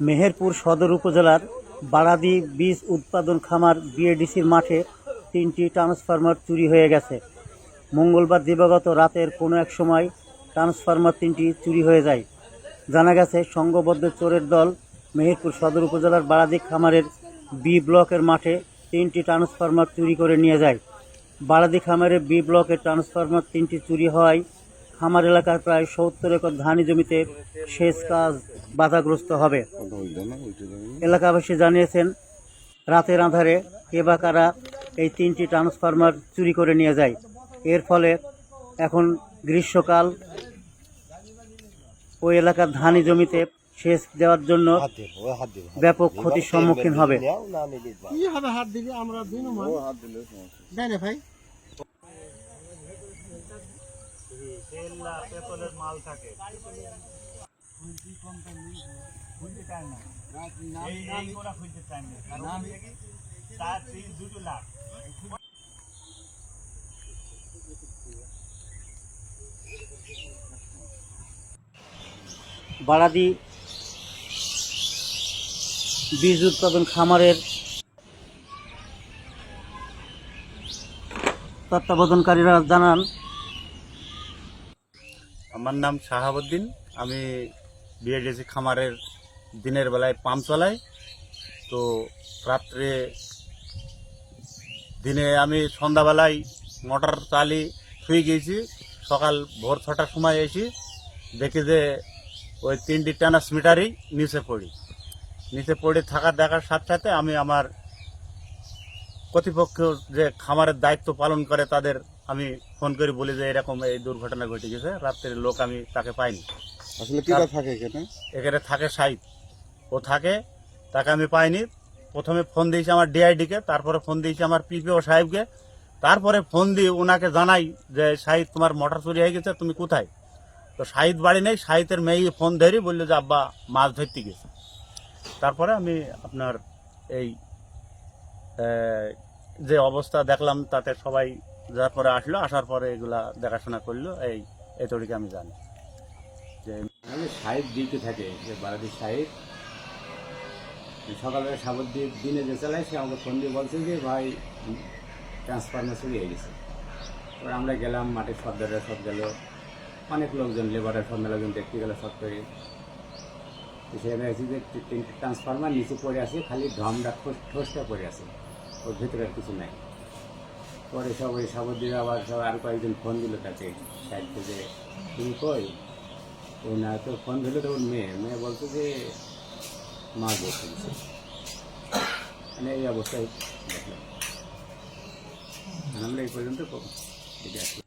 মেহেরপুর সদর উপজেলার বাড়াদি বীজ উৎপাদন খামার বিএডিসির মাঠে তিনটি ট্রান্সফরমার চুরি হয়ে গেছে। মঙ্গলবার দিবাগত রাতের কোনো এক সময় ট্রান্সফরমার তিনটি চুরি হয়ে যায়। জানা গেছে, সংঘবদ্ধ চোরের দল মেহেরপুর সদর উপজেলার বাড়াদি খামারের বি ব্লকের মাঠে তিনটি ট্রান্সফরমার চুরি করে নিয়ে যায়। বাড়াদি খামারের বি ব্লকের ট্রান্সফরমার তিনটি চুরি হওয়ায় খামার এলাকার প্রায় সত্তর একর ধানি জমিতে সেচ কাজ বাধাগ্রস্ত হবে। এলাকাবাসী জানিয়েছেন, রাতের আধারে কে এই তিনটি ট্রান্সফরমার চুরি করে নিয়ে যায়। এর ফলে এখন গ্রীষ্মকাল। ওই এলাকার ধানি জমিতে সেচ দেওয়ার জন্য ব্যাপক ক্ষতির সম্মুখীন হবে। দেয় না। ভাই বাড়াদি বীজ উৎপাদন খামারের তত্ত্বাবধানকারীরা জানান আমার নাম শাহাবুদ্দিন। আমি বিএডিসি খামারের দিনের বেলায় পাম্প চালাই। তো রাত্রে দিনে আমি সন্ধ্যাবেলায় মোটর চালি শুয়ে গিয়েছি। সকাল ভোর ছটার সময় এসি দেখি যে ওই তিনটি ট্রান্সমিটারই নিচে পড়ি। নিচে পড়ে থাকা দেখার সাথে সাথে আমি আমার কর্তৃপক্ষ যে খামারের দায়িত্ব পালন করে তাদের আমি ফোন করে বলি যে এরকম এই দুর্ঘটনা ঘটে গেছে রাত্রের লোক আমি তাকে পাইনি। আসলে কিটা থাকে এখানে? এখানে থাকে সাহিদ ও থাকে তাকে আমি পাইনি। প্রথমে ফোন দিয়েছি আমার ডিআইডিকে তারপরে ফোন দিয়েছি আমার পিপিও সাহেবকে। তারপরে ফোন দিয়ে ওনাকে জানাই যে শাহিদ তোমার মোটর চুরি হয়ে গেছে তুমি কোথায়? তো শাহিদ বাড়ি নেই সাহিদের মেয়ে ফোন ধরি বলল যে আব্বা মাছ ধরতে গেছে। তারপরে আমি আপনার এই যে অবস্থা দেখলাম তাতে সবাই যার পরে আসলো, আসার পরে এগুলা দেখাশোনা করল, এই এতটুকু আমি জানি। যে আমি সাহেব ডিউটি থাকে, যে বারাদি সাহেব সকালবেলা সাবর দিয়ে দিনে যে চালায়, সে আমাকে ফোন দিয়ে বলছে যে, ভাই ট্রান্সফার্মার চুরি হয়ে গেছে। এবার আমরা গেলাম মাঠের সর্দাররা সব গেল। অনেক লোকজন লেবারের সব মেলাজন দেখতে গেল সব করে। সেখানে দেখছি যে ট্রান্সফার্মার নিচে পড়ে আছে, খালি ড্রামটা ঠোস ঠোসটা পড়ে আছে। ওর ভিতরে কিছু নাই। পরে সব ওই সাবর দিয়ে আবার সব আর কয়েকজন ফোন দিল তাকে সাইডকে যে তুমি কই? ও না, তো ফোন দিল তো ওর মেয়ে। মেয়ে বলতো যে, মা বসে মানে এই অবস্থায় দেখলাম। আমরা এই পর্যন্ত এটা